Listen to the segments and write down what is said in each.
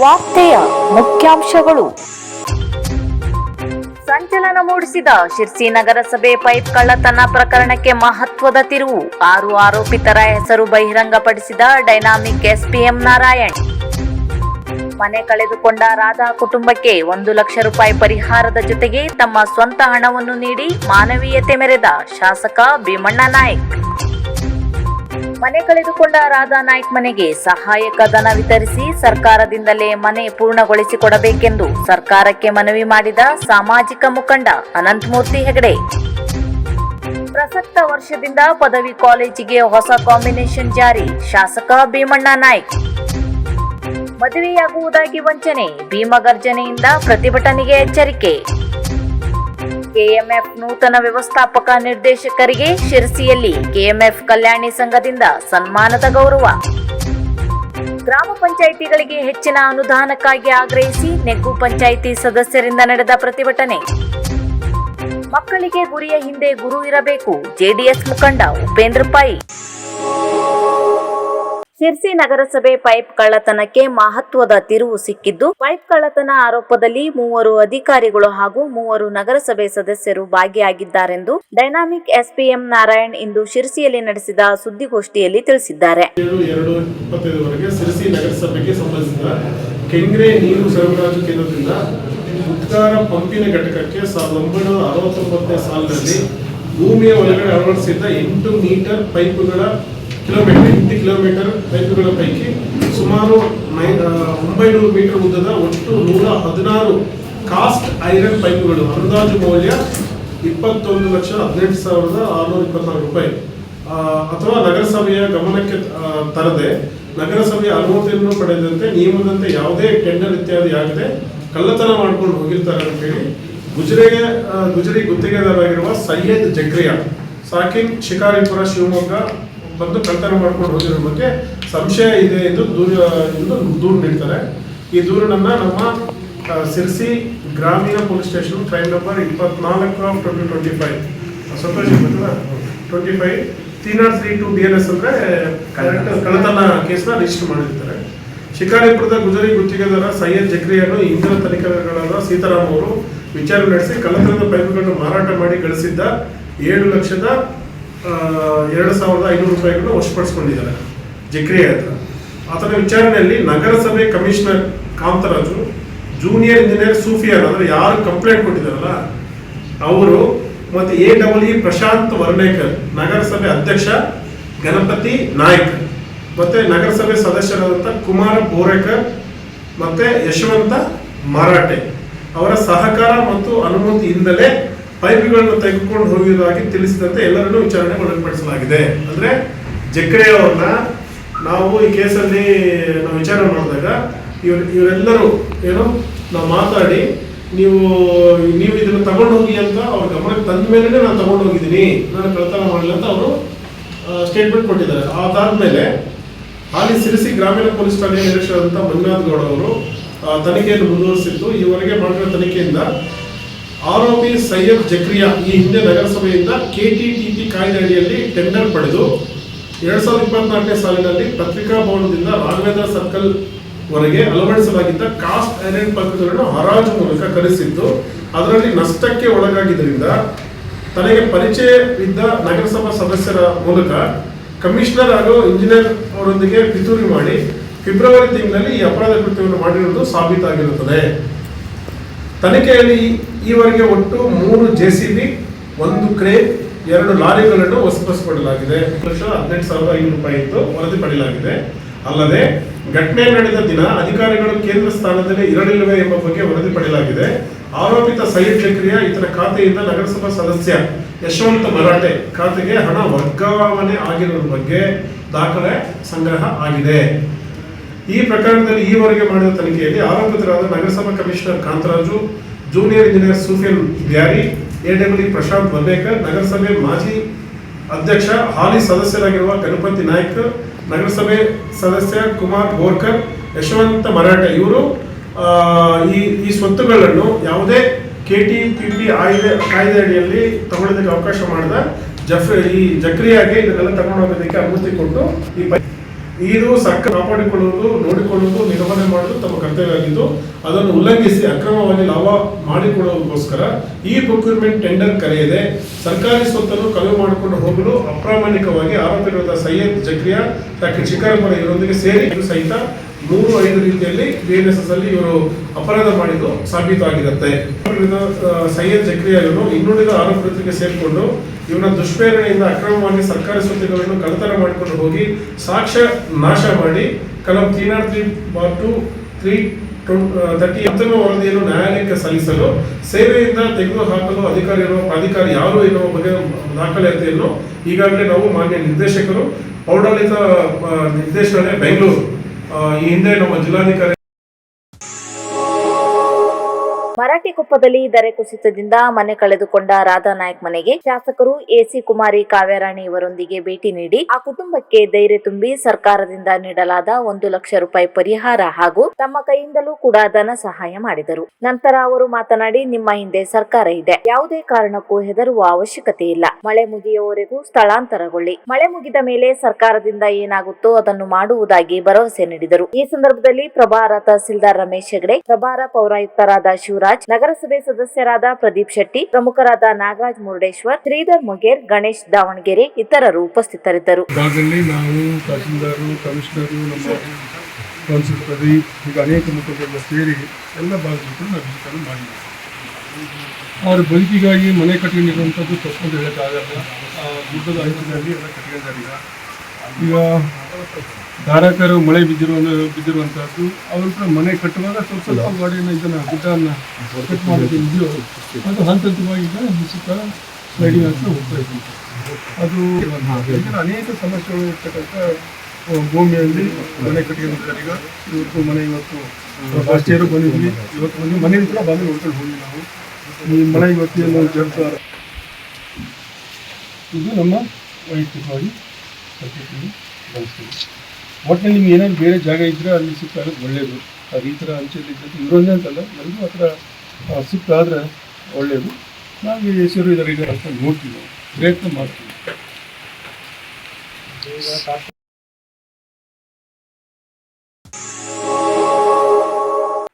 ವಾರ್ತೆಯ ಮುಖ್ಯಾಂಶಗಳು. ಸಂಚಲನ ಮೂಡಿಸಿದ ಶಿರ್ಸಿ ನಗರಸಭೆ ಪೈಪ್ ಕಳ್ಳತನ ಪ್ರಕರಣಕ್ಕೆ ಮಹತ್ವದ ತಿರುವು. ಆರು ಆರೋಪಿತರ ಹೆಸರು ಬಹಿರಂಗಪಡಿಸಿದ ಡೈನಾಮಿಕ್ ಎಸ್ಪಿಎಂ ನಾರಾಯಣ್. ಮನೆ ಕಳೆದುಕೊಂಡ ರಾಧಾ ಕುಟುಂಬಕ್ಕೆ ಒಂದು ಲಕ್ಷ ರೂಪಾಯಿ ಪರಿಹಾರದ ಜೊತೆಗೆ ತಮ್ಮ ಸ್ವಂತ ಹಣವನ್ನು ನೀಡಿ ಮಾನವೀಯತೆ ಮೆರೆದ ಶಾಸಕ ಭೀಮಣ್ಣ ನಾಯ್ಕ್. ಮನೆ ಕಳೆದುಕೊಂಡ ರಾಧಾ ನಾಯ್ಕ್ ಮನೆಗೆ ಸಹಾಯಕ ಧನ ವಿತರಿಸಿ ಸರ್ಕಾರದಿಂದಲೇ ಮನೆ ಪೂರ್ಣಗೊಳಿಸಿಕೊಡಬೇಕೆಂದು ಸರ್ಕಾರಕ್ಕೆ ಮನವಿ ಮಾಡಿದ ಸಾಮಾಜಿಕ ಮುಖಂಡ ಅನಂತಮೂರ್ತಿ ಹೆಗಡೆ. ಪ್ರಸಕ್ತ ವರ್ಷದಿಂದ ಪದವಿ ಕಾಲೇಜಿಗೆ ಹೊಸ ಕಾಂಬಿನೇಷನ್ ಜಾರಿ ಶಾಸಕ ಭೀಮಣ್ಣ ನಾಯ್ಕ್. ಮದುವೆಯಾಗುವುದಾಗಿ ವಂಚನೆ ಭೀಮಗರ್ಜನೆಯಿಂದ ಪ್ರತಿಭಟನೆಗೆ ಎಚ್ಚರಿಕೆ. ಕೆಎಂಎಫ್ ನೂತನ ವ್ಯವಸ್ಥಾಪಕ ನಿರ್ದೇಶಕರಿಗೆ ಶಿರಸಿಯಲ್ಲಿ ಕೆಎಂಎಫ್ ಕಲ್ಯಾಣಿ ಸಂಘದಿಂದ ಸನ್ಮಾನದ ಗೌರವ. ಗ್ರಾಮ ಪಂಚಾಯಿತಿಗಳಿಗೆ ಹೆಚ್ಚಿನ ಅನುದಾನಕ್ಕಾಗಿ ಆಗ್ರಹಿಸಿ ನೆಗ್ಗು ಪಂಚಾಯಿತಿ ಸದಸ್ಯರಿಂದ ನಡೆದ ಪ್ರತಿಭಟನೆ. ಮಕ್ಕಳಿಗೆ ಗುರಿಯ ಹಿಂದೆ ಗುರು ಇರಬೇಕು, ಜೆಡಿಎಸ್ ಮುಖಂಡ ಉಪೇಂದ್ರ ಪೈ ಶಿರ್ಸಿ ನಗರಸಭೆ ಪೈಪ್ ಕಳ್ಳತನಕ್ಕೆ ಮಹತ್ವದ ತಿರುವು ಸಿಕ್ಕಿದ್ದು, ಪೈಪ್ ಕಳ್ಳತನ ಆರೋಪದಲ್ಲಿ ಮೂವರು ಅಧಿಕಾರಿಗಳು ಹಾಗೂ ಮೂವರು ನಗರಸಭೆ ಸದಸ್ಯರು ಭಾಗಿಯಾಗಿದ್ದಾರೆಂದು ಡೈನಾಮಿಕ್ ಎಸ್ಪಿಎಂ ನಾರಾಯಣ್ ಇಂದು ಶಿರ್ಸಿಯಲ್ಲಿ ನಡೆಸಿದ ಸುದ್ದಿಗೋಷ್ಠಿಯಲ್ಲಿ ತಿಳಿಸಿದ್ದಾರೆ. ಕೆಂಗ್ರೆ ನೀರು ಸರಬರಾಜು ಕೇಂದ್ರದಿಂದ ಉದ್ಗಾರ ಪಂಪಿನ ಘಟಕಕ್ಕೆ ಸಾವಿರದ ಒಂಬೈನೂರ ಅರವತ್ತೊಂಬತ್ತನೇ ಸಾಲಿನಲ್ಲಿ ಭೂಮಿಯ ಒಳಗಡೆ ಅಳವಡಿಸಿದ್ದ ಎಂಟು ಮೀಟರ್ ಪೈಪುಗಳ ಕಿಲೋಮೀಟರ್ ಎಂಟು ಕಿಲೋಮೀಟರ್ ಪೈಪುಗಳ ಪೈಕಿ ಸುಮಾರು ನೈ ಒಂಬೈನೂರು ಮೀಟರ್ ಉದ್ದದ ಒಟ್ಟು ನೂರ ಹದಿನಾರು ಕಾಸ್ಟ್ ಐರನ್ ಪೈಪುಗಳು ಅಂದಾಜು ಮೌಲ್ಯ ಇಪ್ಪತ್ತೊಂದು ಲಕ್ಷ ಹದಿನೆಂಟು ಸಾವಿರದ ಆರುನೂರ ಇಪ್ಪತ್ನಾಲ್ಕು ರೂಪಾಯಿ. ಅಥವಾ ನಗರಸಭೆಯ ಗಮನಕ್ಕೆ ತರದೆ ನಗರಸಭೆಯ ಅನುಮತಿಯನ್ನು ಪಡೆದಂತೆ ನಿಯಮದಂತೆ ಯಾವುದೇ ಟೆಂಡರ್ ಇತ್ಯಾದಿ ಆಗದೆ ಕಳ್ಳತನ ಮಾಡ್ಕೊಂಡು ಹೋಗಿರ್ತಾರೆ ಅಂತ ಹೇಳಿ ಗುಜರಿಗೆ ಗುಜರಿ ಗುತ್ತಿಗೆದಾರರಾಗಿರುವ ಸೈಯದ್ ಜಕ್ರಿಯಾ, ಸಾಕಿನ್ ಶಿಕಾರಿಪುರ ಶಿವಮೊಗ್ಗ ಬಂದು ಕಳ್ತನ ಮಾಡ್ಕೊಂಡು ಹೋಗಿರೋ ಬಗ್ಗೆ ಸಂಶಯ ಇದೆ ಎಂದು ದೂರ, ಎಂದು ದೂರು ನೀಡ್ತಾರೆ. ಈ ದೂರನ್ನ ನಮ್ಮ ಸಿರ್ಸಿ ಗ್ರಾಮೀಣ ಪೊಲೀಸ್ ಸ್ಟೇಷನ್ ಕ್ರೈಮ್ ನಂಬರ್ ಇಪ್ಪತ್ನಾಲ್ಕು of twenty twenty five. Santhosh twenty five. Three nought three two D N S ಅಂದರೆ ಕರೆಕ್ಟ್ ಕಳ್ಳತನ ಕೇಸ್ನ ರಿಜಿಸ್ಟರ್ ಮಾಡಿರ್ತಾರೆ. ಶಿಕಾರಿಪುರದ ಗುಜರಿ ಗುತ್ತಿಗೆದಾರ ಸೈಯದ್ ಜಕ್ರಿಯನ್ನು ಇಂಧನ ತನಿಖೆಗಳಾದ ಸೀತಾರಾಮ್ ಅವರು ವಿಚಾರಣೆ ನಡೆಸಿ ಕಳ್ಳತನದ ಪೈಪ್ಗಳನ್ನು ಮಾರಾಟ ಮಾಡಿ ಗಳಿಸಿದ್ದ ಏಳು ಲಕ್ಷದ ಎರಡು ಸಾವಿರದ ಐನೂರು ರೂಪಾಯಿಗಳನ್ನು ವಶಪಡಿಸ್ಕೊಂಡಿದ್ದಾರೆ. ಜಿಕ್ರಿ ಹತ್ರ ಆತನ ವಿಚಾರಣೆಯಲ್ಲಿ ನಗರಸಭೆ commissioner Kantharaju, junior engineer Sufiyan, ಅಂದ್ರೆ ಯಾರು ಕಂಪ್ಲೇಂಟ್ ಕೊಟ್ಟಿದ್ದಾರಲ್ಲ, ಅವರು ಮತ್ತೆ A W E Prashant Varnekar ನಗರಸಭೆ ಅಧ್ಯಕ್ಷ ಗಣಪತಿ ನಾಯ್ಕ, ಮತ್ತೆ ನಗರಸಭೆ ಸದಸ್ಯರಾದಂಥ ಕುಮಾರ ಬೋರೇಕರ್ ಮತ್ತೆ ಯಶವಂತ ಮರಾಠೆ. ಅವರ ಸಹಕಾರ ಮತ್ತು ಅನುಮತಿಯಿಂದಲೇ ಪೈಪ್ಗಳನ್ನು ತೆಗೆದುಕೊಂಡು ಹೋಗಿರುವುದಾಗಿ ತಿಳಿಸಿದಂತೆ ಎಲ್ಲರನ್ನೂ ವಿಚಾರಣೆ ಒಳಪಡಿಸಲಾಗಿದೆ. ಅಂದ್ರೆ ಜಕ್ರೆ ಅವ್ರನ್ನ ನಾವು ಈ ಕೇಸಲ್ಲಿ ನಾವು ವಿಚಾರಣೆ ಮಾಡಿದಾಗ ಇವ್ರು, ಇವರೆಲ್ಲರೂ ಏನು, ನಾವು ಮಾತಾಡಿ, ನೀವು ನೀವು ಇದನ್ನು ತಗೊಂಡು ಹೋಗಿ ಅಂತ ಅವ್ರ ಗಮನಕ್ಕೆ ತಂದ ಮೇಲೆ ನಾನು ತಗೊಂಡು ಹೋಗಿದ್ದೀನಿ. ನಾನು ಕಳ್ತನ ಮಾಡಲಿಲ್ಲ ಅಂತ ಅವರು ಸ್ಟೇಟ್ಮೆಂಟ್ ಕೊಟ್ಟಿದ್ದಾರೆ. ಅದಾದ್ಮೇಲೆ ಹಾಲಿ ಸಿರಿಸಿ ಗ್ರಾಮೀಣ ಪೊಲೀಸ್ ಠಾಣೆಯ ನಿರೀಕ್ಷಕರಾದಂಥ ಮಂಜುನಾಥ್ ಗೌಡ ಅವರು ತನಿಖೆಯನ್ನು ಮುಂದುವರಿಸಿದ್ದು, ಈವರೆಗೆ ಮಾಡಿರೋ ತನಿಖೆಯಿಂದ ಆರೋಪಿ ಸೈಯದ್ ಜಕ್ರಿಯಾ ಈ ಹಿಂದೆ ನಗರಸಭೆಯಿಂದ ಕೆಟಿಟಿಪಿ ಕಾಯ್ದೆ ಅಡಿಯಲ್ಲಿ ಟೆಂಡರ್ ಪಡೆದು ಎರಡ್ ಸಾವಿರದ ಇಪ್ಪತ್ನಾಲ್ಕನೇ ಸಾಲಿನಲ್ಲಿ ಪತ್ರಿಕಾ ಭವನದಿಂದ ರಾಘವೇಂದ್ರ ಸರ್ಕಲ್ ವರೆಗೆ ಅಳವಡಿಸಲಾಗಿದ್ದ ಕಾಸ್ಟ್ ಐರನ್ ಪತ್ರಿಕೆಗಳನ್ನು ಹರಾಜು ಮೂಲಕ ಕರೆಸಿದ್ದು, ಅದರಲ್ಲಿ ನಷ್ಟಕ್ಕೆ ಒಳಗಾಗಿದ್ದರಿಂದ ತನಗೆ ಪರಿಚಯವಿದ್ದ ನಗರಸಭಾ ಸದಸ್ಯರ ಮೂಲಕ ಕಮಿಷನರ್ ಹಾಗೂ ಇಂಜಿನಿಯರ್ ಅವರೊಂದಿಗೆ ಪಿತೂರಿ ಮಾಡಿ ಫೆಬ್ರವರಿ ತಿಂಗಳಲ್ಲಿ ಈ ಅಪರಾಧ ಕೃತ್ಯವನ್ನು ಮಾಡಿರುವುದು ಸಾಬೀತಾಗಿರುತ್ತದೆ. ತನಿಖೆಯಲ್ಲಿ ಈವರೆಗೆ ಒಟ್ಟು ಮೂರು ಜೆಸಿಬಿ ಒಂದು ಕ್ರೇನ್, ಎರಡು ಲಾರಿಗಳನ್ನು ವಶಪಡಿಸಿಕೊಳ್ಳಲಾಗಿದೆ. ಲಕ್ಷ ಹದಿನೆಂಟು ಸಾವಿರದ ಐನೂರು ರೂಪಾಯಿ ಇತ್ತು ವರದಿ ಪಡೆಯಲಾಗಿದೆ. ಅಲ್ಲದೆ, ಘಟನೆ ನಡೆದ ದಿನ ಅಧಿಕಾರಿಗಳು ಕೇಂದ್ರ ಸ್ಥಾನದಲ್ಲಿ ಇರಲಿಲ್ಲವೆ ಎಂಬ ಬಗ್ಗೆ ವರದಿ ಪಡೆಯಲಾಗಿದೆ. ಆರೋಪಿತ ಸೈಯದ್ ಚಕ್ರಿಯ ಈತನ ಖಾತೆಯಿಂದ ನಗರಸಭಾ ಸದಸ್ಯ ಯಶವಂತ ಮರಾಠೆ ಖಾತೆಗೆ ಹಣ ವರ್ಗಾವಣೆ ಆಗಿರುವ ಬಗ್ಗೆ ದಾಖಲೆ ಸಂಗ್ರಹ ಆಗಿದೆ. ಈ ಪ್ರಕರಣದಲ್ಲಿ ಈವರೆಗೆ ಮಾಡಿದ ತನಿಖೆಯಲ್ಲಿ ಆರೋಪಿತರಾದ ನಗರಸಭಾ commissioner Kantharaju, junior engineer Sufel Byari A W Prashant Varnekar ನಗರಸಭೆ ಮಾಜಿ ಅಧ್ಯಕ್ಷ, ಹಾಲಿ ಸದಸ್ಯರಾಗಿರುವ ಗಣಪತಿ ನಾಯ್ಕ, ನಗರಸಭೆ ಸದಸ್ಯ ಕುಮಾರ್ ಬೋರ್ಕರ್, ಯಶವಂತ ಮರಾಠ ಇವರು ಈ ಈ ಸ್ವತ್ತುಗಳನ್ನು ಯಾವುದೇ ಕೆ ಟಿ ಪಿ ಪಿ ಆಯ್ದೆ ಕಾಯ್ದೆ ಅಡಿಯಲ್ಲಿ ತಗೊಳ್ಳೋದಕ್ಕೆ ಅವಕಾಶ ಮಾಡಿದ ಜಫ್, ಈ ಜಕ್ರಿಯಾಗೆ ಇದನ್ನೆಲ್ಲ ತಗೊಂಡು ಹೋಗೋದಕ್ಕೆ ಅನುಮತಿ ಕೊಟ್ಟು ಈ ಪೈ- ಸಕ್ಕ ಕಾಪಾಡಿಕೊಳ್ಳುವುದು, ನೋಡಿಕೊಳ್ಳುವುದು, ನಿರ್ವಹಣೆ ಮಾಡುವುದು ತಮ್ಮ ಕರ್ತವ್ಯ ಆಗಿದ್ದು ಅದನ್ನು ಉಲ್ಲಂಘಿಸಿ ಅಕ್ರಮವಾಗಿ ಲಾಭ ಮಾಡಿಕೊಳ್ಳುವುದಕ್ಕೋಸ್ಕರ ಈ ಪ್ರೊಕ್ಯೂರ್ಮೆಂಟ್ ಟೆಂಡರ್ ಕರೆಯದೆ ಸರ್ಕಾರಿ ಸ್ವತ್ತನ್ನು ಕಳುವು ಮಾಡಿಕೊಂಡು ಹೋಗಲು ಅಪ್ರಾಮಾಣಿಕವಾಗಿ ಆರೋಪಿಗಳಾದ ಸೈಯದ್ ಜಕ್ರಿಯಾ ಡಾಕ್ಟರ್ ಶಿಕಾರಪುರ ಇವರೊಂದಿಗೆ ಸೇರಿ ಸಹಿತ ಮೂರು ಐದು ರೀತಿಯಲ್ಲಿ ಬಿಎನ್ಎಸ್ಎಸ್ ಅಲ್ಲಿ ಇವರು ಅಪರಾಧ ಮಾಡಿದ್ದು ಸಾಬೀತಾಗಿರುತ್ತೆ. ಸೈಯದ್ ಜಕ್ರಿಯಾ ಇವರು ಇನ್ನುಳಿದ ಆರೋಪಿತರಿಗೆ ಸೇರಿಕೊಂಡು ಇವನ ದುಷ್ಪ್ರೇರಣೆಯಿಂದ ಅಕ್ರಮವಾಗಿ ಸರ್ಕಾರಿ ಸ್ವತ್ತುಗಳನ್ನು ಕಳತನ ಮಾಡಿಕೊಂಡು ಹೋಗಿ ಸಾಕ್ಷ್ಯ ನಾಶ ಮಾಡಿ ಕಲಂ three nought three bar two three thirty ಅಂತಿಮ ವರದಿಯನ್ನು ನ್ಯಾಯಾಲಯಕ್ಕೆ ಸಲ್ಲಿಸಲು ಸೇವೆಯಿಂದ ತೆಗೆದುಹಾಕಲು ಅಧಿಕಾರಿ ಇರುವ ಪ್ರಾಧಿಕಾರಿ ಯಾರು ಎನ್ನುವ ಬಗ್ಗೆ ದಾಖಲಾತಿಯನ್ನು ಈಗಾಗಲೇ ನಾವು ಮಾನ್ಯ ನಿರ್ದೇಶಕರು, ಪೌರಾಡಳಿತ ನಿರ್ದೇಶನ ಬೆಂಗಳೂರು ಈ ಹಿಂದೆ ನಮ್ಮ ಜಿಲ್ಲಾಧಿಕಾರಿ ಮರಾಠಿಕೊಪ್ಪದಲ್ಲಿ ದರೆ ಕುಸಿತದಿಂದ ಮನೆ ಕಳೆದುಕೊಂಡ ರಾಧಾ ನಾಯ್ಕ್ ಮನೆಗೆ ಶಾಸಕರು ಎಸಿ ಕುಮಾರಿ ಕಾವ್ಯರಾಣಿ ಇವರೊಂದಿಗೆ ಭೇಟಿ ನೀಡಿ, ಆ ಕುಟುಂಬಕ್ಕೆ ಧೈರ್ಯ ತುಂಬಿ ಸರ್ಕಾರದಿಂದ ನೀಡಲಾದ ಒಂದು ಲಕ್ಷ ರೂಪಾಯಿ ಪರಿಹಾರ ಹಾಗೂ ತಮ್ಮ ಕೈಯಿಂದಲೂ ಕೂಡ ಧನ ಸಹಾಯ ಮಾಡಿದರು. ನಂತರ ಅವರು ಮಾತನಾಡಿ, ನಿಮ್ಮ ಹಿಂದೆ ಸರ್ಕಾರ ಇದೆ. ಯಾವುದೇ ಕಾರಣಕ್ಕೂ ಹೆದರುವ ಅವಶ್ಯಕತೆ ಇಲ್ಲ. ಮಳೆ ಮುಗಿಯುವವರೆಗೂ ಸ್ಥಳಾಂತರಗೊಳ್ಳಿ. ಮಳೆ ಮುಗಿದ ಮೇಲೆ ಸರ್ಕಾರದಿಂದ ಏನಾಗುತ್ತೋ ಅದನ್ನು ಮಾಡುವುದಾಗಿ ಭರವಸೆ ನೀಡಿದರು. ಈ ಸಂದರ್ಭದಲ್ಲಿ ಪ್ರಭಾರ ತಹಸೀಲ್ದಾರ್ ರಮೇಶ್ ಹೆಗಡೆ, ಪ್ರಭಾರ ಪೌರಾಯುಕ್ತರಾದ ಶಿವರಾಜ್ ನಗರಸಭೆ ಸದಸ್ಯರಾದ ಪ್ರದೀಪ್ ಶೆಟ್ಟಿ, ಪ್ರಮುಖರಾದ ನಾಗರಾಜ್ ಮುರುಡೇಶ್ವರ್, ಶ್ರೀಧರ್ ಮೊಗೇರ್, ಗಣೇಶ್ ದಾವಣಗೆರೆ ಇತರರು ಉಪಸ್ಥಿತರಿದ್ದರು. ಕೌನ್ಸಿಲ್ ಪ್ರದೀಪ್ ಈಗ ಅನೇಕ ಮುಖಂಡರೆಲ್ಲ ಸೇರಿ ಎಲ್ಲ ಭಾಗದಲ್ಲಿ ನಾವು ವಿಚಾರ ಮಾಡಿದ್ದೀವಿ ಅವ್ರ ಬದುಕಿಗಾಗಿ ಮನೆ ಕಟ್ಕೊಂಡಿರುವಂಥದ್ದು ತಪ್ಪು ಹೇಳೋಕ್ಕಾಗಲ್ಲ. ಗುಡ್ಡದ ಅಂಚಿನಲ್ಲಿ ಎಲ್ಲ ಕಟ್ಕೊಂಡಿದ್ದಾರೆ ಈಗ. ಈಗ ಧಾರಾಕಾರ ಮಳೆ ಬಿದ್ದಿರುವ ಬಿದ್ದಿರುವಂತಹದ್ದು, ಅವ್ರ ಮನೆ ಕಟ್ಟುವಾಗ ಸ್ವಲ್ಪ ಸ್ವಲ್ಪ ಗಾಡಿನ ಇದನ್ನ ಗುಡ್ಡನ್ನು ಕಟ್ ಮಾಡೋದು ಇದೆಯೋ, ಅದು ಹಂತ ಹಂತವಾಗಿ ಸುತ್ತ ಸ್ಲೈಡಿಂಗ್ ಅಂತ ಹೋಗ್ತಾ ಇದ್ದೀವಿ ಅದು ಅನೇಕ ಸಮಸ್ಯೆಗಳು ಇರ್ತಕ್ಕಂಥ ಭೂಮಿಯಲ್ಲಿ ಮನೆ ಈಗ ಇವತ್ತು ಮನೆ ಇವತ್ತು ಫಸ್ಟ್ ಇಯರ್ ಬಂದಿದ್ವಿ ಇವತ್ತು ಬಂದು ಮನೆಯಿಂದ ಕೂಡ ಬಾಗಿಲು ನೋಡ್ಕೊಂಡು ಹೋಗಿ ನಾವು. ಈ ಮಳೆ ಇವತ್ತಿನ ಜರ್ತಾರ ಇದು ನಮ್ಮ ವೈಯಕ್ತಿಕವಾಗಿ ಬಳಸ್ತೀವಿ ಒಟ್ಟಿನಲ್ಲಿ ನಿಮ್ಗೆ ಏನಾದ್ರು ಬೇರೆ ಜಾಗ ಇದ್ದರೆ ಅಲ್ಲಿ ಸಿಕ್ಕಾಗೋದು ಒಳ್ಳೆಯದು ಅದು ಈ ಥರ ಅಂಚಲ್ಲಿ ಇದ್ದದ್ದು ಇವರೊಂದೇ ಅಂತಲ್ಲ, ಎಲ್ಲರೂ ಆ ಥರ ಸಿಕ್ಕಾದ್ರೆ ಒಳ್ಳೆಯದು ನಾವು ಹೆಸರು ಇದರ ಅಂತ ನೋಡ್ತೀವಿ ಪ್ರಯತ್ನ ಮಾಡ್ತೀವಿ.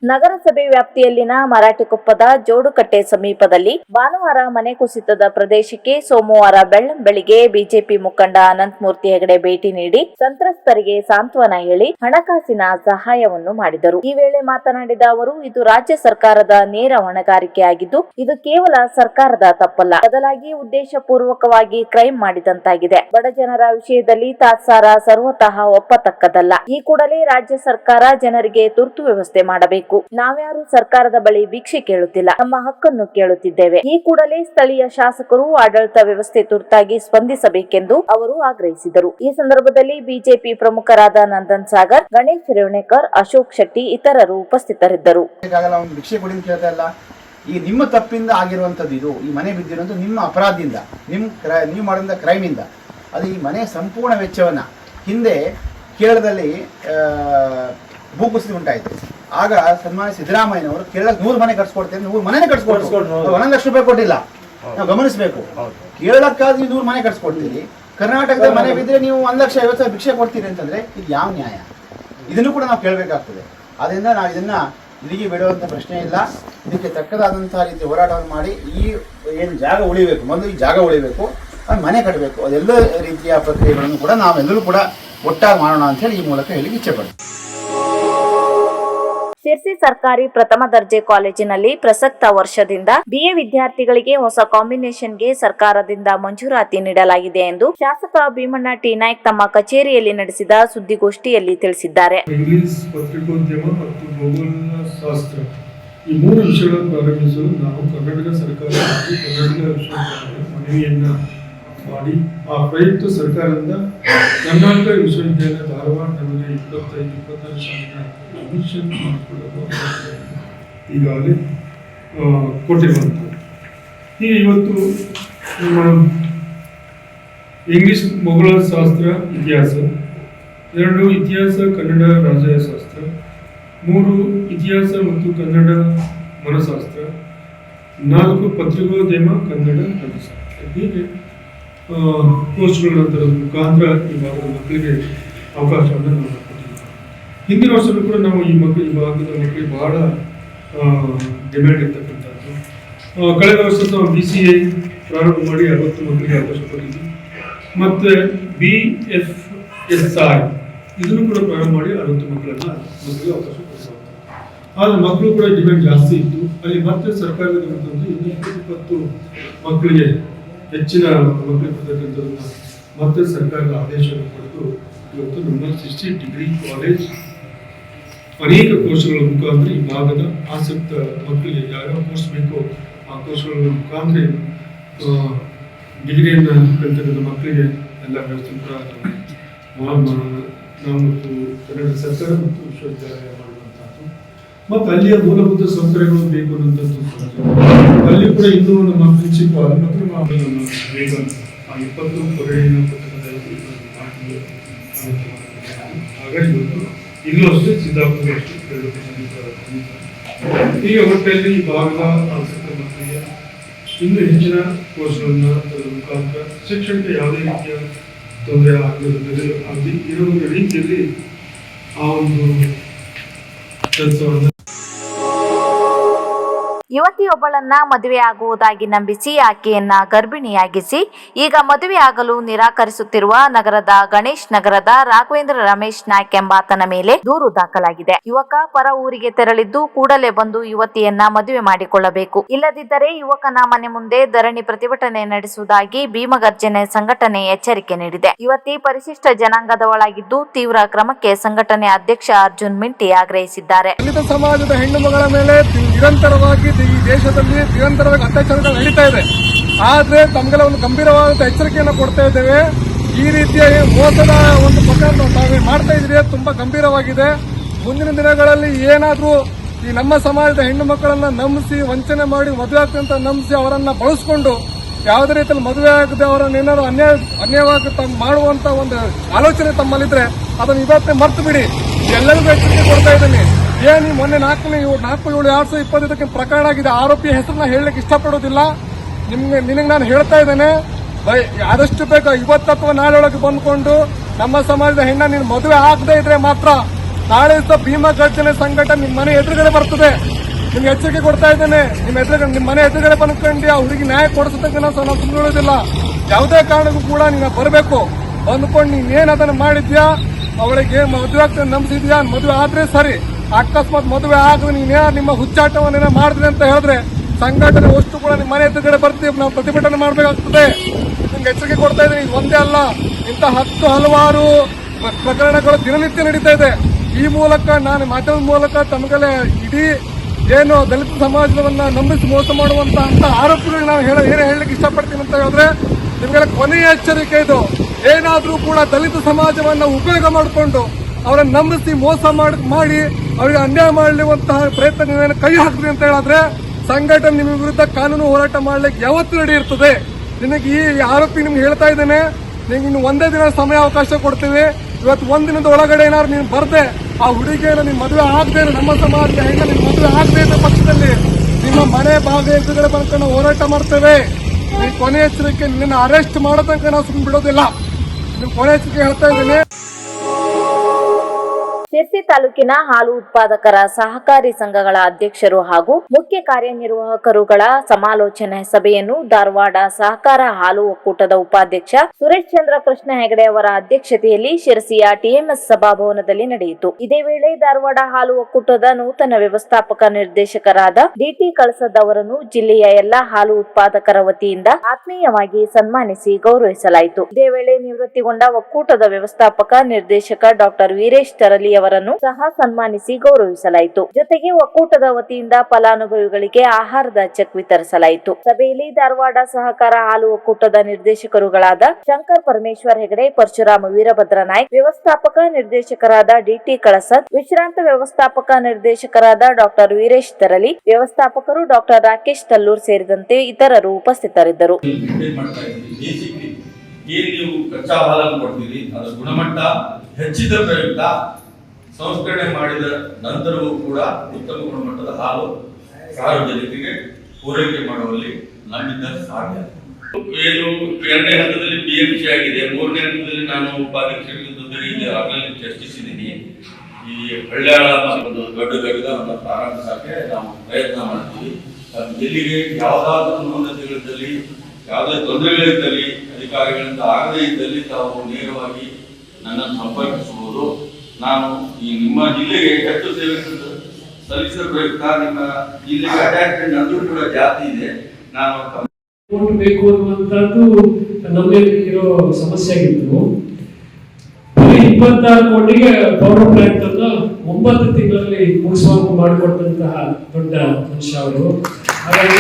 ನಗರಸಭೆ ವ್ಯಾಪ್ತಿಯಲ್ಲಿನ ಮರಾಠಿಕೊಪ್ಪದ ಜೋಡುಕಟ್ಟೆ ಸಮೀಪದಲ್ಲಿ ಭಾನುವಾರ ಮನೆ ಕುಸಿತದ ಪ್ರದೇಶಕ್ಕೆ ಸೋಮವಾರ ಬೆಳ್ಳಂ ಬೆಳಿಗ್ಗೆ ಬಿಜೆಪಿ ಮುಖಂಡ ಅನಂತಮೂರ್ತಿ ಹೆಗಡೆ ಭೇಟಿ ನೀಡಿ ಸಂತ್ರಸ್ತರಿಗೆ ಸಾಂತ್ವನ ಹೇಳಿ ಹಣಕಾಸಿನ ಸಹಾಯವನ್ನು ಮಾಡಿದರು. ಈ ವೇಳೆ ಮಾತನಾಡಿದ ಅವರು, ಇದು ರಾಜ್ಯ ಸರ್ಕಾರದ ನೇರ ಹೊಣೆಗಾರಿಕೆಯಾಗಿದ್ದು ಇದು ಕೇವಲ ಸರ್ಕಾರದ ತಪ್ಪಲ್ಲ. ಬದಲಾಗಿ ಉದ್ದೇಶಪೂರ್ವಕವಾಗಿ ಕ್ರೈಮ್ ಮಾಡಿದಂತಾಗಿದೆ. ಬಡ ಜನರ ವಿಷಯದಲ್ಲಿ ತಾತ್ಸಾರ, ಸರ್ವತಃ ಒಪ್ಪತಕ್ಕದಲ್ಲ ಈ ಕೂಡಲೇ ರಾಜ್ಯ ಸರ್ಕಾರ ಜನರಿಗೆ ತುರ್ತು ವ್ಯವಸ್ಥೆ ಮಾಡಬೇಕು. ನಾವ್ಯಾರು ಸರ್ಕಾರದ ಬಳಿ ಭಿಕ್ಷೆ ಕೇಳುತ್ತಿಲ್ಲ. ನಮ್ಮ ಹಕ್ಕನ್ನು ಕೇಳುತ್ತಿದ್ದೇವೆ. ಈ ಕೂಡಲೇ ಸ್ಥಳೀಯ ಶಾಸಕರು ಆಡಳಿತ ವ್ಯವಸ್ಥೆ ತುರ್ತಾಗಿ ಸ್ಪಂದಿಸಬೇಕೆಂದು ಅವರು ಆಗ್ರಹಿಸಿದರು. ಈ ಸಂದರ್ಭದಲ್ಲಿ ಬಿಜೆಪಿ ಪ್ರಮುಖರಾದ ನಂದನ್ ಸಾಗರ್, ಗಣೇಶ್ ರೇವಣೇಕರ್, ಅಶೋಕ್ ಶೆಟ್ಟಿ ಇತರರು ಉಪಸ್ಥಿತರಿದ್ದರು. ಈ ನಿಮ್ಮ ತಪ್ಪಿಂದ ಆಗಿರುವಂಥದ್ದು ಇದು. ಈ ಮನೆ ಬಿದ್ದಿರೋದು ನಿಮ್ಮ ಅಪರಾಧದಿಂದ. ನಿಮ್ಮ ಕ್ರೈ, ನೀವು ಮಾಡಿದ ಕ್ರೈಮಿಂದ. ಅದು ಈ ಮನೆ ಸಂಪೂರ್ಣ ವೆಚ್ಚವನ್ನು ಹಿಂದೆ ಕೇರಳದಲ್ಲಿ ಭೂಕುಸಿತ ಉಂಟಾಯಿತು. ಆಗ ಸನ್ಮಾನ್ಯ ಸಿದ್ದರಾಮಯ್ಯನವರು ಕೇರಳಕ್ಕೆ ನೂರು ಮನೆ ಕಟ್ಸ್ಕೊಡ್ತೇನೆ ನೂರು ಮನೆನೇ ಕಟ್ಸ್ಕೊಡ್ತು ಒಂದೊಂದು ಲಕ್ಷ ರೂಪಾಯಿ ಕೊಟ್ಟಿಲ್ಲ. ನಾವು ಗಮನಿಸಬೇಕು. ಕೇಳಕ್ಕಾಗಿ ನೂರು ಮನೆ ಕಟ್ಸ್ಕೊಡ್ತೀರಿ. ಕರ್ನಾಟಕದ ಮನೆ ಬಿದ್ದರೆ ನೀವು ಒಂದು ಲಕ್ಷ ಐವತ್ತು ಸಾವಿರ ಭಿಕ್ಷೆ ಕೊಡ್ತೀರಿ ಅಂತಂದ್ರೆ ಇದು ಯಾವ ನ್ಯಾಯ? ಇದನ್ನು ಕೂಡ ನಾವು ಕೇಳಬೇಕಾಗ್ತದೆ. ಆದ್ದರಿಂದ ನಾವು ಇದನ್ನ ಇಲ್ಲಿಗೆ ಬಿಡುವಂಥ ಪ್ರಶ್ನೆ ಇಲ್ಲ. ಇದಕ್ಕೆ ತಕ್ಕದಾದಂತಹ ರೀತಿ ಹೋರಾಟವನ್ನು ಮಾಡಿ ಈ ಏನು ಜಾಗ ಉಳಿಬೇಕು ಮೊದಲು ಈ ಜಾಗ ಉಳಿಬೇಕು ಅದು ಮನೆ ಕಟ್ಟಬೇಕು ಅದೆಲ್ಲ ರೀತಿಯ ಪ್ರಕ್ರಿಯೆಗಳನ್ನು ಕೂಡ ನಾವೆಲ್ಲರೂ ಕೂಡ ಒಟ್ಟಾಗಿ ಮಾಡೋಣ ಅಂತ ಹೇಳಿ ಈ ಮೂಲಕ ಹೇಳಿ ಇಚ್ಛೆ ಪಡ್ತೀವಿ. ಶಿರ್ಸಿ ಸರ್ಕಾರಿ ಪ್ರಥಮ ದರ್ಜೆ ಕಾಲೇಜಿನಲ್ಲಿ ಪ್ರಸಕ್ತ ವರ್ಷದಿಂದ ಬಿಎ ವಿದ್ಯಾರ್ಥಿಗಳಿಗೆ ಹೊಸ ಕಾಂಬಿನೇಷನ್ಗೆ ಸರ್ಕಾರದಿಂದ ಮಂಜೂರಾತಿ ನೀಡಲಾಗಿದೆ ಎಂದು ಶಾಸಕ ಭೀಮಣ್ಣ ಟಿ. ನಾಯ್ಕ್ ತಮ್ಮ ಕಚೇರಿಯಲ್ಲಿ ನಡೆಸಿದ ಸುದ್ದಿಗೋಷ್ಠಿಯಲ್ಲಿ ತಿಳಿಸಿದ್ದಾರೆ. ಇಂಗ್ಲಿಷ್ ಪತ್ರಿಕೋದ್ಯಮ ಮತ್ತು ಭೂಗೋಳಶಾಸ್ತ್ರ ಈ ಮೂರು ವಿಷಯಗಳನ್ನು ಪ್ರಾರಂಭಿಸಲು ನಾವು ಕರ್ನಾಟಕ ಸರ್ಕಾರ ಕರ್ನಾಟಕ ಮಾಡಿ ಆ ಪ್ರಯುಕ್ತ ಸರ್ಕಾರದಿಂದ ಕರ್ನಾಟಕ ವಿಶ್ವವಿದ್ಯಾಲಯ ಧಾರವಾಡ ನಮಗೆ ಇಪ್ಪತ್ತೈದು ಇಪ್ಪತ್ತಾರು ಸಾವಿರ ಅಡ್ಮಿಷನ್ ಮಾಡಿಕೊಳ್ಳಲು ಈಗಾಗಲೇ ಬಂತು. ಈಗ ಇವತ್ತು ಇಂಗ್ಲಿಷ್ ಮೊಘಲ ಶಾಸ್ತ್ರ ಇತಿಹಾಸ, ಎರಡು ಇತಿಹಾಸ, ಕನ್ನಡ ರಾಜಶಾಸ್ತ್ರ, ಮೂರು ಇತಿಹಾಸ ಮತ್ತು ಕನ್ನಡ ಮನಶಾಸ್ತ್ರ, ನಾಲ್ಕು ಪತ್ರಿಕೋದ್ಯಮ, ಕನ್ನಡ ರಾಜ್ಯಶಾಸ್ತ್ರ ಹೀಗೆ ಪೋಸ್ಟ್ಗಳ ಮುಖಾಂತರ ಇವಾಗ ಮಕ್ಕಳಿಗೆ ಅವಕಾಶವನ್ನು ನಾವು ಹಿಂದಿನ ವರ್ಷದಲ್ಲೂ ಕೂಡ ನಾವು ಈ ಮಕ್ಕಳು ಈ ಭಾಗದ ಮಕ್ಕಳಿಗೆ ಬಹಳ ಡಿಮ್ಯಾಂಡ್ ಇರ್ತಕ್ಕಂಥದ್ದು. ಕಳೆದ ವರ್ಷ ನಾವು ಬಿ ಸಿ ಎ ಪ್ರಾರಂಭ ಮಾಡಿ ಅರವತ್ತು ಮಕ್ಕಳಿಗೆ ಅವಕಾಶ ಕೊಟ್ಟಿದ್ವಿ ಮತ್ತು ಬಿ ಎಫ್ ಎಸ್ ಆರ್ ಇದನ್ನು ಕೂಡ ಪ್ರಾರಂಭ ಮಾಡಿ ಅರವತ್ತು ಮಕ್ಕಳನ್ನು ಮಕ್ಕಳಿಗೆ ಅವಕಾಶ ಕೊಡ್ತಾ ಆದರೆ ಮಕ್ಕಳು ಕೂಡ ಡಿಮ್ಯಾಂಡ್ ಜಾಸ್ತಿ ಇತ್ತು. ಅಲ್ಲಿ ಮತ್ತೆ ಸರ್ಕಾರದ ಬಂದಂತೆ ಇನ್ನೂ ಇಪ್ಪತ್ತು ಮಕ್ಕಳಿಗೆ ಹೆಚ್ಚಿನ ಮಕ್ಕಳಿಗೆ ಬರ್ತಕ್ಕಂಥದ್ದನ್ನು ಮತ್ತೆ ಸರ್ಕಾರದ ಆದೇಶವನ್ನು ಪಡೆದು ಇವತ್ತು ನಮ್ಮ ಸಿಕ್ಸ್ಟಿ ಡಿಗ್ರಿ ಕಾಲೇಜ್ ಅನೇಕ ಕೋರ್ಸ್ಗಳ ಮುಖಾಂತರ ಈ ಭಾಗದ ಆಸಕ್ತ ಮಕ್ಕಳಿಗೆ ಯಾವ್ಯಾವ ಕೋರ್ಸ್ ಬೇಕೋ ಆ ಕೋರ್ಸ್ಗಳ ಮುಖಾಂತರ ಡಿಗ್ರಿಯನ್ನು ಕಲಿತಕ್ಕಂಥ ಮಕ್ಕಳಿಗೆ ಎಲ್ಲ ವ್ಯವಸ್ಥೆ ಕೂಡ ನಾವು ಕನ್ನಡ ಸರ್ಕಾರ ಮತ್ತು ವಿಶ್ವವಿದ್ಯಾಲಯ ಮಾಡುವಂಥದ್ದು ಮತ್ತು ಅಲ್ಲಿಯ ಮೂಲಭೂತ ಸೌಕರ್ಯಗಳು ಬೇಕು ಅನ್ನೋಂಥದ್ದು. ಅಲ್ಲಿ ಕೂಡ ಇನ್ನೂ ನಮ್ಮ ಪ್ರಿನ್ಸಿಪಾಲ್ ಮತ್ತು ನಮ್ಮ ವೇಗನ್ ಆ ಇಪ್ಪತ್ತು ಕೊರಡಿನ ಹಾಗಾಗಿ ಇಲ್ಲೂ ಅಷ್ಟೇ ಸಿದ್ದಾಪುರ ದಿನ ಈಗ ಒಟ್ಟಲ್ಲಿ ಈ ಭಾಗದ ಆಸಕ್ತ ಮಕ್ಕಳಿಗೆ ಇನ್ನೂ ಹೆಚ್ಚಿನ ಕೋರ್ಸ್ಗಳನ್ನ ಅದರ ಮುಖಾಂತರ ಶಿಕ್ಷಣಕ್ಕೆ ಯಾವುದೇ ರೀತಿಯ ತೊಂದರೆ ಆಗದಿರಲಿ ಆಗಲಿ ಇರೋ ರೀತಿಯಲ್ಲಿ ಆ ಒಂದು ಕೆಲಸವನ್ನು ಯುವತಿಯೊಬ್ಬಳನ್ನ ಮದುವೆಯಾಗುವುದಾಗಿ ನಂಬಿಸಿ ಆಕೆಯನ್ನ ಗರ್ಭಿಣಿಯಾಗಿಸಿ, ಈಗ ಮದುವೆಯಾಗಲು ನಿರಾಕರಿಸುತ್ತಿರುವ ನಗರದ ಗಣೇಶ್ ನಗರದ ರಾಘವೇಂದ್ರ ರಮೇಶ್ ನಾಯ್ಕ್ ಎಂಬಾತನ ಮೇಲೆ ದೂರು ದಾಖಲಾಗಿದೆ. ಯುವಕ ಪರ ಊರಿಗೆ ತೆರಳಿದ್ದು ಕೂಡಲೇ ಬಂದು ಯುವತಿಯನ್ನ ಮದುವೆ ಮಾಡಿಕೊಳ್ಳಬೇಕು. ಇಲ್ಲದಿದ್ದರೆ ಯುವಕನ ಮನೆ ಮುಂದೆ ಧರಣಿ ಪ್ರತಿಭಟನೆ ನಡೆಸುವುದಾಗಿ ಭೀಮಗರ್ಜನೆ ಸಂಘಟನೆ ಎಚ್ಚರಿಕೆ ನೀಡಿದೆ. ಯುವತಿ ಪರಿಶಿಷ್ಟ ಜನಾಂಗದವಳಾಗಿದ್ದು ತೀವ್ರ ಕ್ರಮಕ್ಕೆ ಸಂಘಟನೆ ಅಧ್ಯಕ್ಷ ಅರ್ಜುನ್ ಮಿಂಟಿ ಆಗ್ರಹಿಸಿದ್ದಾರೆ. ಸಮಾಜದ ಹೆಣ್ಣು ಮಗಳ ಮೇಲೆ ನಿರಂತರವಾಗಿ ಈ ದೇಶದಲ್ಲಿ ನಿರಂತರವಾಗಿ ಅತ್ಯಾಚಾರಗಳು ನಡೀತಾ ಇದೆ. ಆದರೆ ತಮಗೆಲ್ಲ ಒಂದು ಗಂಭೀರವಾದ ಎಚ್ಚರಿಕೆಯನ್ನು ಕೊಡ್ತಾ ಇದ್ದೇವೆ. ಈ ರೀತಿಯ ಮೋಸದ ಒಂದು ಪ್ರಕರಣ ತಾವೇ ಮಾಡ್ತಾ ಇದ್ರಿ ತುಂಬಾ ಗಂಭೀರವಾಗಿದೆ. ಮುಂದಿನ ದಿನಗಳಲ್ಲಿ ಏನಾದರೂ ಈ ನಮ್ಮ ಸಮಾಜದ ಹೆಣ್ಣು ಮಕ್ಕಳನ್ನು ನಂಬಿಸಿ, ವಂಚನೆ ಮಾಡಿ, ಮದುವೆ ಆಗ್ತಂತ ನಂಬಿಸಿ ಅವರನ್ನು ಬಳಸ್ಕೊಂಡು ಯಾವುದೇ ರೀತಿಯಲ್ಲಿ ಮದುವೆ ಆಗದೆ ಅವರನ್ನು ಏನಾದ್ರು ಅನ್ಯಾಯ, ಅನ್ಯಾಯವಾಗಿ ತಮ್ಮ ಮಾಡುವಂತ ಒಂದು ಆಲೋಚನೆ ತಮ್ಮಲ್ಲಿದ್ರೆ ಅದನ್ನು ಇವತ್ತೇ ಮರ್ತು ಬಿಡಿ. ಎಲ್ಲರಿಗೂ ಎಚ್ಚರಿಕೆ ಕೊಡ್ತಾ ಇದ್ದೀನಿ. ಏನ್ ಮೊನ್ನೆ ನಾಲ್ಕು ನಾಲ್ಕು ಏಳು ಎರಡ್ ಸಾವಿರದ ಇಪ್ಪತ್ತೈದಕ್ಕೆ ಪ್ರಕರಣ ಆಗಿದೆ. ಆರೋಪಿಯ ಹೆಸರನ್ನ ಹೇಳಲಿಕ್ಕೆ ಇಷ್ಟಪಡೋದಿಲ್ಲ ನಿಮ್ಗೆ ನಿನಗೆ ನಾನು ಹೇಳ್ತಾ ಇದ್ದೇನೆ. ಆದಷ್ಟು ಬೇಗ ಇವತ್ತು ಅಥವಾ ನಾಳೆ ಒಳಗೆ ಬಂದ್ಕೊಂಡು ನಮ್ಮ ಸಮಾಜದ ಹೆಣ್ಣ ನೀನು ಮದುವೆ ಆಗದೆ ಇದ್ರೆ ಮಾತ್ರ ನಾಳೆ ದಿವಸ ಭೀಮಾ ಗರ್ಜನೆ ಸಂಘಟನೆ ನಿಮ್ಮ ಮನೆ ಎದುರುಗಡೆ ಬರ್ತದೆ. ನಿಮ್ಗೆ ಎಚ್ಚರಿಕೆ ಕೊಡ್ತಾ ಇದ್ದೇನೆ. ನಿಮ್ಮ ಎದುರುಗಡೆ ನಿಮ್ಮ ಮನೆ ಎದುರುಗಡೆ ಬಂದ್ಕೊಂಡು ಆ ಹುಡುಗಿ ನ್ಯಾಯ ಕೊಡಿಸೋದಕ್ಕೆ ನಾವು ನಾವು ಸುಮ್ಮನಿರೋದಿಲ್ಲ ಯಾವುದೇ ಕಾರಣಕ್ಕೂ ಕೂಡ ನೀನು ಬರಬೇಕು. ಬಂದ್ಕೊಂಡು ನೀನ್ ಏನ್ ಅದನ್ನ ಮಾಡಿದ್ಯಾ? ಅವಳಿಗೆ ಮದುವೆ ಆಗ್ತದೆ ನಂಬಿಸಿದ್ಯಾ ಮದುವೆ ಆದ್ರೆ ಸರಿ. ಅಕಸ್ಮಾತ್ ಮದುವೆ ಆದ್ರೆ ನೀನೇ ನಿಮ್ಮ ಹುಚ್ಚಾಟವನ್ನ ಮಾಡಿದ್ರಿ ಅಂತ ಹೇಳಿದ್ರೆ ಸಂಘಟನೆ ವಸ್ತು ಕೂಡ ನಿಮ್ಮ ಮನೆ ಎದುರುಗಡೆ ಬರ್ತೀವಿ, ನಾವು ಪ್ರತಿಭಟನೆ ಮಾಡಬೇಕಾಗ್ತದೆ. ನಿಮ್ಗೆ ಎಚ್ಚರಿಕೆ ಕೊಡ್ತಾ ಇದ್ದೀನಿ, ಇದು ಒಂದೇ ಅಲ್ಲ, ಇಂಥ ಹತ್ತು ಹಲವಾರು ಪ್ರ- ಪ್ರಕರಣಗಳು ದಿನನಿತ್ಯ ನಡೀತಾ ಇದೆ. ಈ ಮೂಲಕ ನಾನು ಮಾಧ್ಯಮದ ಮೂಲಕ ತಮಗೆಲ್ಲ ಇಡೀ ಏನು ದಲಿತ ಸಮಾಜವನ್ನ ನಂಬಿಸಿ ಮೋಸ ಮಾಡುವಂತ ಅಂತ ಆರೋಪಗಳು ನಾನು ಹೇಳ ಏನೇ ಹೇಳಲಿಕ್ಕೆ ಇಷ್ಟಪಡ್ತೀನಿ ಅಂತ ಹೇಳಿದ್ರೆ, ನಿಮಗೆಲ್ಲ ಕೊನೆಯ ಎಚ್ಚರಿಕೆ ಇದು. ಏನಾದರೂ ಕೂಡ ದಲಿತ ಸಮಾಜವನ್ನು ಉಪಯೋಗ ಮಾಡಿಕೊಂಡು ಅವರನ್ನು ನಂಬಿಸಿ ಮೋಸ ಮಾಡಿ ಅವರಿಗೆ ಅನ್ಯಾಯ ಮಾಡಲಿವಂತಹ ಪ್ರಯತ್ನ ಕೈ ಹಾಕಿದ್ರಿ ಅಂತ ಹೇಳಿದ್ರೆ ಸಂಘಟನೆ ನಿಮ್ಮ ವಿರುದ್ಧ ಕಾನೂನು ಹೋರಾಟ ಮಾಡ್ಲಿಕ್ಕೆ ಯಾವತ್ತೂ ರೆಡಿ ಇರ್ತದೆ. ನಿನಗೆ ಈ ಆರೋಪಿ ನಿಮ್ಗೆ ಹೇಳ್ತಾ ಇದ್ದೇನೆ ನಿಮ್ಗೆ ಇನ್ನು ಒಂದೇ ದಿನ ಸಮಯ ಅವಕಾಶ ಕೊಡ್ತೀವಿ. ಇವತ್ತು ಒಂದಿನದ ಒಳಗಡೆ ಏನಾದ್ರು ನೀನು ಬರ್ದೆ, ಆ ಹುಡುಗಿಯನ್ನು ನಿಮ್ಮ ಮದುವೆ ಆಗದೆ ನಮ್ಮ ಸಮಾಜದ ಹೆಂಗ ನಿಮ್ಮ ಮದುವೆ ಆಗದೆ ಇದ್ದ ಪಕ್ಷದಲ್ಲಿ ನಿಮ್ಮ ಮನೆ ಭಾಗ ಎದುರುಗಡೆ ಬಂದು ಹೋರಾಟ ಮಾಡ್ತೇವೆ. ನೀವು ಕೊನೆ ಎಚ್ಚರಿಕೆ ನಿನ್ನ ಅರೆಸ್ಟ್ ಮಾಡೋ ತನಕ ನಾವು ಸುಮ್ಮನೆ ಬಿಡೋದಿಲ್ಲ. ನೀವು ಕೊನೆ ಎಚ್ಚರಿಕೆ ಹೇಳ್ತಾ ಇದ್ದೀನಿ. ಶಿರ್ಸಿ ತಾಲೂಕಿನ ಹಾಲು ಉತ್ಪಾದಕರ ಸಹಕಾರಿ ಸಂಘಗಳ ಅಧ್ಯಕ್ಷರು ಹಾಗೂ ಮುಖ್ಯ ಕಾರ್ಯನಿರ್ವಾಹಕರುಗಳ ಸಮಾಲೋಚನೆ ಸಭೆಯನ್ನು ಧಾರವಾಡ ಸಹಕಾರ ಹಾಲು ಒಕ್ಕೂಟದ ಉಪಾಧ್ಯಕ್ಷ ಸುರೇಶ್ ಚಂದ್ರ ಕೃಷ್ಣ ಹೆಗಡೆ ಅವರ ಅಧ್ಯಕ್ಷತೆಯಲ್ಲಿ ಶಿರಸಿಯ ಟಿಎಂಎಸ್ ಸಭಾಭವನದಲ್ಲಿ ನಡೆಯಿತು. ಇದೇ ವೇಳೆ ಧಾರವಾಡ ಹಾಲು ಒಕ್ಕೂಟದ ನೂತನ ವ್ಯವಸ್ಥಾಪಕ ನಿರ್ದೇಶಕರಾದ ಡಿಟಿ ಕಳಸದ್ ಅವರನ್ನು ಜಿಲ್ಲೆಯ ಎಲ್ಲಾ ಹಾಲು ಉತ್ಪಾದಕರ ವತಿಯಿಂದ ಆತ್ಮೀಯವಾಗಿ ಸನ್ಮಾನಿಸಿ ಗೌರವಿಸಲಾಯಿತು. ಇದೇ ವೇಳೆ ನಿವೃತ್ತಿಗೊಂಡ ಒಕ್ಕೂಟದ ವ್ಯವಸ್ಥಾಪಕ ನಿರ್ದೇಶಕ ಡಾಕ್ಟರ್ ವೀರೇಶ್ ತರಲಿ ಅವರನ್ನು ಸಹ ಸನ್ಮಾನಿಸಿ ಗೌರವಿಸಲಾಯಿತು. ಜೊತೆಗೆ ಒಕ್ಕೂಟದ ವತಿಯಿಂದ ಫಲಾನುಭವಿಗಳಿಗೆ ಆಹಾರದ ಚೆಕ್ ವಿತರಿಸಲಾಯಿತು. ಸಭೆಯಲ್ಲಿ ಧಾರವಾಡ ಸಹಕಾರ ಹಾಲು ಒಕ್ಕೂಟದ ನಿರ್ದೇಶಕರುಗಳಾದ ಶಂಕರ್ ಪರಮೇಶ್ವರ್ ಹೆಗಡೆ, ಪರಶುರಾಮ ವೀರಭದ್ರ ನಾಯ್ಕ್, ವ್ಯವಸ್ಥಾಪಕ ನಿರ್ದೇಶಕರಾದ ಡಿಟಿ ಕಳಸದ್, ವಿಶ್ರಾಂತ ವ್ಯವಸ್ಥಾಪಕ ನಿರ್ದೇಶಕರಾದ ಡಾಕ್ಟರ್ ವೀರೇಶ್ ತರಲಿ ವ್ಯವಸ್ಥಾಪಕರು ಡಾಕ್ಟರ್ ರಾಕೇಶ್ ತಲ್ಲೂರ್ ಸೇರಿದಂತೆ ಇತರರು ಉಪಸ್ಥಿತರಿದ್ದರು. ಏನು ನೀವು ಕಚ್ಚಾ ಹಾಲನ್ನು ಕೊಡ್ತೀರಿ. ಅದರ ಗುಣಮಟ್ಟ ಹೆಚ್ಚಿದ ಪ್ರಯುಕ್ತ. ಸಂಸ್ಕರಣೆ ಮಾಡಿದ ನಂತರವೂ ಕೂಡ ಉತ್ತಮ ಗುಣಮಟ್ಟದ ಹಾಲು ಸಾರ್ವಜನಿಕರಿಗೆ ಪೂರೈಕೆ ಮಾಡುವಲ್ಲಿ ನಮ್ಮಿಂದ ಸಾಧ್ಯ. ಏನು ಎರಡನೇ ಹಂತದಲ್ಲಿ ಬಿ ಎಂ ಸಿ ಆಗಿದೆ. ಮೂರನೇ ಹಂತದಲ್ಲಿ ನಾನು ಉಪಾಧ್ಯಕ್ಷರಿಗೆ ಆಗಲೇ ಚರ್ಚಿಸಿದ್ದೀನಿ. ಈ ಹಳ್ಳ್ಯಾಳ ಒಂದು ದೊಡ್ಡ ಘಟಕವನ್ನು ಪ್ರಾರಂಭಿಸಕ್ಕೆ ನಾವು ಪ್ರಯತ್ನ ಮಾಡ್ತೀವಿ. ಅದು ಎಲ್ಲಿಗೆ ಯಾವುದಾದ್ರೂ ನ್ಯೂನತೆಗಳಿದ್ದಲ್ಲಿ, ಯಾವುದೇ ತೊಂದರೆಗಳಿದ್ದಲ್ಲಿ, ಅಧಿಕಾರಿಗಳಿಂದ ಆಗದೇ ಇದ್ದಲ್ಲಿ ತಾವು ನೇರವಾಗಿ ನನ್ನನ್ನು ಸಂಪರ್ಕಿಸಬಹುದು. ನಾನು ಈ ನಿಮ್ಮ ಜಿಲ್ಲೆಗೆ ಹೆಚ್ಚು ಸೇವೆ ಸಲ್ಲಿಸಬೇಕು. ನಿಮ್ಮ ಜಿಲ್ಲೆಗೆ ಅಟ್ಯಾಚ್ಮೆಂಟ್ ನಂದು ಕೂಡ ಜಾತಿ ಇದೆ. ನಾನು ಓಟ್ ಬೇಕು ಅನ್ನುವಂಥದ್ದು ನಮ್ಮಲ್ಲಿ ಇರೋ ಸಮಸ್ಯೆ ಆಗಿತ್ತು. ಬರೀ ಇಪ್ಪತ್ತಾರು ಕೋಟಿಗೆ ಪವರ್ ಪ್ಲಾಂಟ್ ಅನ್ನು ಒಂಬತ್ತು ತಿಂಗಳಲ್ಲಿ ಮುಗಿಸುವಂತೆ ಮಾಡಿಕೊಟ್ಟಂತಹ ದೊಡ್ಡ ಮನುಷ್ಯ ಅವರು. ಹಾಗಾಗಿ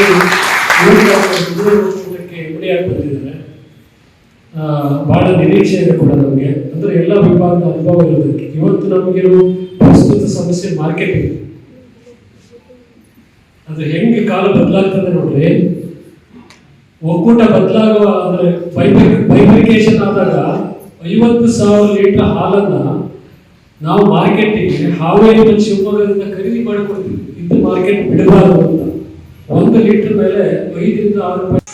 ಇವರು ಮುಡಿಯಾಗಿ ಬಂದಿದ್ದಾರೆ. ಬಹಳ ನಿರೀಕ್ಷೆ ಇದೆ ಕೂಡ ನಮಗೆ. ಅಂದ್ರೆ ಎಲ್ಲ ವಿಭಾಗದ ಅನುಭವ ಇರೋದಕ್ಕೆ ಇವತ್ತು ನಮಗಿರೋ ಪ್ರಸ್ತುತ ಸಮಸ್ಯೆ ಮಾರ್ಕೆಟಿಂಗ್ ಅದು ಹೆಂಗೆ ಕಾಲ ಬದಲಾಗ್ತದೆ ನೋಡ್ರಿ. ಒಕ್ಕೂಟ ಬದಲಾಗುವ, ಅಂದ್ರೆ ಫೈಬ್ರಿಕೇಶನ್ ಆದಾಗ ಐವತ್ತು ಸಾವಿರ ಲೀಟರ್ ಹಾಲನ್ನ ನಾವು ಮಾರ್ಕೆಟಿಗೆ ಹಾವೇರಿ ಮತ್ತು ಶಿವಮೊಗ್ಗದಿಂದ ಖರೀದಿ ಮಾಡಿಕೊಡ್ತೀವಿ. ಇದು ಮಾರ್ಕೆಟ್ ಬಿಡಬಾರದು ಅಂತ. ಒಂದು ಲೀಟರ್ ಮೇಲೆ ಐದರಿಂದ ಆರು ರೂಪಾಯಿ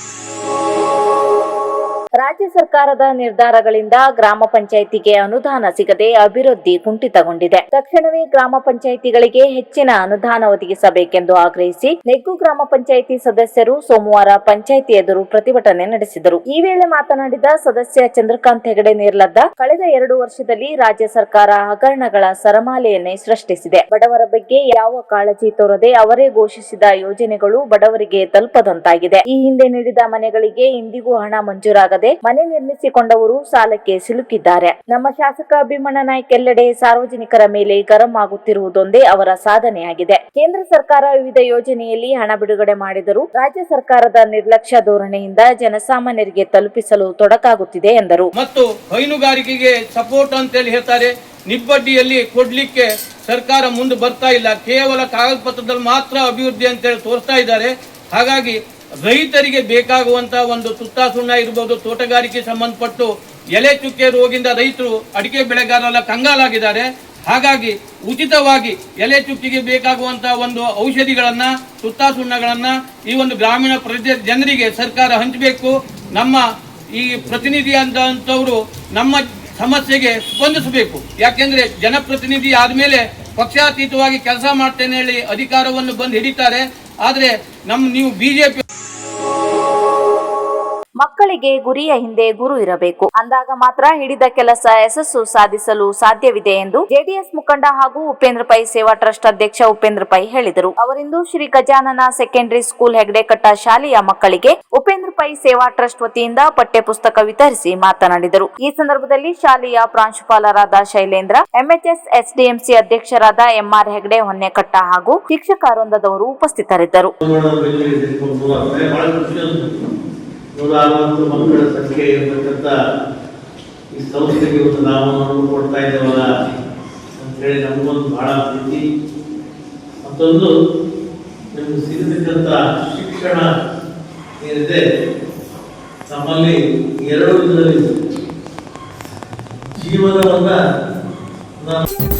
ರಾಜ್ಯ ಸರ್ಕಾರದ ನಿರ್ಧಾರಗಳಿಂದ ಗ್ರಾಮ ಪಂಚಾಯಿತಿಗೆ ಅನುದಾನ ಸಿಗದೆ ಅಭಿವೃದ್ಧಿ ಕುಂಠಿತಗೊಂಡಿದೆ. ತಕ್ಷಣವೇ ಗ್ರಾಮ ಪಂಚಾಯಿತಿಗಳಿಗೆ ಹೆಚ್ಚಿನ ಅನುದಾನ ಒದಗಿಸಬೇಕೆಂದು ಆಗ್ರಹಿಸಿ ನೆಗ್ಗು ಗ್ರಾಮ ಪಂಚಾಯಿತಿ ಸದಸ್ಯರು ಸೋಮವಾರ ಪಂಚಾಯಿತಿ ಎದುರು ಪ್ರತಿಭಟನೆ ನಡೆಸಿದರು. ಈ ವೇಳೆ ಮಾತನಾಡಿದ ಸದಸ್ಯ ಚಂದ್ರಕಾಂತ್ ಹೆಗಡೆ ನಿರ್ಲದ್ದ ಕಳೆದ ಎರಡು ವರ್ಷದಲ್ಲಿ ರಾಜ್ಯ ಸರ್ಕಾರ ಹಗರಣಗಳ ಸರಮಾಲೆಯನ್ನೇ ಸೃಷ್ಟಿಸಿದೆ. ಬಡವರ ಬಗ್ಗೆ ಯಾವ ಕಾಳಜಿ ತೋರದೆ ಅವರೇ ಘೋಷಿಸಿದ ಯೋಜನೆಗಳು ಬಡವರಿಗೆ ತಲುಪದಂತಾಗಿದೆ. ಈ ಹಿಂದೆ ನೀಡಿದ ಮನೆಗಳಿಗೆ ಇಂದಿಗೂ ಹಣ ಮಂಜೂರಾಗದೆ ಮನೆ ನಿರ್ಮಿಸಿಕೊಂಡವರು ಸಾಲಕ್ಕೆ ಸಿಲುಕಿದ್ದಾರೆ. ನಮ್ಮ ಶಾಸಕ ಅಭಿಮಾನ ನಾಯ್ಕ ಎಲ್ಲೆಡೆ ಸಾರ್ವಜನಿಕರ ಮೇಲೆ ಗರಂ ಆಗುತ್ತಿರುವುದೊಂದೇ ಅವರ ಸಾಧನೆಯಾಗಿದೆ. ಕೇಂದ್ರ ಸರ್ಕಾರ ವಿವಿಧ ಯೋಜನೆಯಲ್ಲಿ ಹಣ ಬಿಡುಗಡೆ ಮಾಡಿದರೂ ರಾಜ್ಯ ಸರ್ಕಾರದ ನಿರ್ಲಕ್ಷ್ಯ ಧೋರಣೆಯಿಂದ ಜನಸಾಮಾನ್ಯರಿಗೆ ತಲುಪಿಸಲು ತೊಡಕಾಗುತ್ತಿದೆ ಎಂದರು. ಮತ್ತು ಹೈನುಗಾರಿಕೆಗೆ ಸಪೋರ್ಟ್ ಅಂತ ಹೇಳಿ ಹೇಳ್ತಾರೆ. ನಿಬ್ಬಡ್ಡಿಯಲ್ಲಿ ಕೊಡ್ಲಿಕ್ಕೆ ಸರ್ಕಾರ ಮುಂದೆ ಬರ್ತಾ ಇಲ್ಲ. ಕೇವಲ ಕಾಗದ ಪತ್ರದಲ್ಲಿ ಮಾತ್ರ ಅಭಿವೃದ್ಧಿ ಅಂತೇಳಿ ತೋರಿಸ್ತಾ ಇದ್ದಾರೆ. ಹಾಗಾಗಿ ರೈತರಿಗೆ ಬೇಕಾಗುವಂತ ಒಂದು ತುತ್ತ ಸುಣ್ಣ ಇರ್ಬೋದು, ತೋಟಗಾರಿಕೆ ಸಂಬಂಧಪಟ್ಟು ಎಲೆ ಚುಕ್ಕೆ ರೋಗಿಂದ ರೈತರು ಅಡಿಕೆ ಬೆಳೆಗಾರರೆಲ್ಲ ಕಂಗಾಲಾಗಿದ್ದಾರೆ. ಹಾಗಾಗಿ ಉಚಿತವಾಗಿ ಎಲೆ ಚುಕ್ಕಿಗೆ ಬೇಕಾಗುವಂತಹ ಒಂದು ಔಷಧಿಗಳನ್ನ, ತುತ್ತ ಸುಣ್ಣಗಳನ್ನ ಈ ಒಂದು ಗ್ರಾಮೀಣ ಪ್ರದೇಶ ಜನರಿಗೆ ಸರ್ಕಾರ ಹಂಚಬೇಕು. ನಮ್ಮ ಈ ಪ್ರತಿನಿಧಿ ಅಂತವರು ನಮ್ಮ ಸಮಸ್ಯೆಗೆ ಸ್ಪಂದಿಸಬೇಕು. ಯಾಕೆಂದ್ರೆ ಜನಪ್ರತಿನಿಧಿ ಆದ್ಮೇಲೆ ಪಕ್ಷಾತೀತವಾಗಿ ಕೆಲಸ ಮಾಡ್ತೇನೆ ಹೇಳಿ ಅಧಿಕಾರವನ್ನು ಬಂದು ಹಿಡಿತಾರೆ. ಆದ್ರೆ ನಮ್ಮ ನೀವು ಬಿಜೆಪಿ ಮಕ್ಕಳಿಗೆ ಗುರಿಯ ಹಿಂದೆ ಗುರು ಇರಬೇಕು. ಅಂದಾಗ ಮಾತ್ರ ಹಿಡಿದ ಕೆಲಸ ಯಶಸ್ಸು ಸಾಧಿಸಲು ಸಾಧ್ಯವಿದೆ ಎಂದು ಜೆಡಿಎಸ್ ಮುಖಂಡ ಹಾಗೂ ಉಪೇಂದ್ರ ಪೈ ಸೇವಾ ಟ್ರಸ್ಟ್ ಅಧ್ಯಕ್ಷ ಉಪೇಂದ್ರ ಪೈ ಹೇಳಿದರು. ಅವರಿಂದು ಶ್ರೀ ಗಜಾನನ ಸೆಕೆಂಡರಿ ಸ್ಕೂಲ್ ಹೆಗ್ಡೆಕಟ್ಟ ಶಾಲೆಯ ಮಕ್ಕಳಿಗೆ ಉಪೇಂದ್ರ ಪೈ ಸೇವಾ ಟ್ರಸ್ಟ್ ವತಿಯಿಂದ ಪಠ್ಯ ಪುಸ್ತಕ ವಿತರಿಸಿ ಮಾತನಾಡಿದರು. ಈ ಸಂದರ್ಭದಲ್ಲಿ ಶಾಲೆಯ ಪ್ರಾಂಶುಪಾಲರಾದ ಶೈಲೇಂದ್ರ, ಎಂಎಚ್ಎಸ್ ಎಸ್ಡಿಎಂಸಿ ಅಧ್ಯಕ್ಷರಾದ ಎಂಆರ್ ಹೆಗ್ಡೆ ಹೊನ್ನೆಕಟ್ಟ ಹಾಗೂ ಶಿಕ್ಷಕ ಉಪಸ್ಥಿತರಿದ್ದರು. ನೂರ ಅರವತ್ತು ಮಕ್ಕಳ ಸಂಖ್ಯೆ ಇರತಕ್ಕಂಥ ಈ ಸಂಸ್ಥೆಗೆ ಒಂದು ನಾಮವನ್ನು ಕೊಡ್ತಾ ಇದ್ದೇವಲ್ಲ ಅಂತೇಳಿ ನಮಗೊಂದು ಬಹಳ ಪ್ರೀತಿ. ಮತ್ತೊಂದು, ನಿಮ್ಗೆ ಸಿಗತಕ್ಕಂಥ ಶಿಕ್ಷಣ ಏನಿದೆ, ನಮ್ಮಲ್ಲಿ ಎರಡು ವಿಧದಲ್ಲಿ ಜೀವನವನ್ನು ನಾವು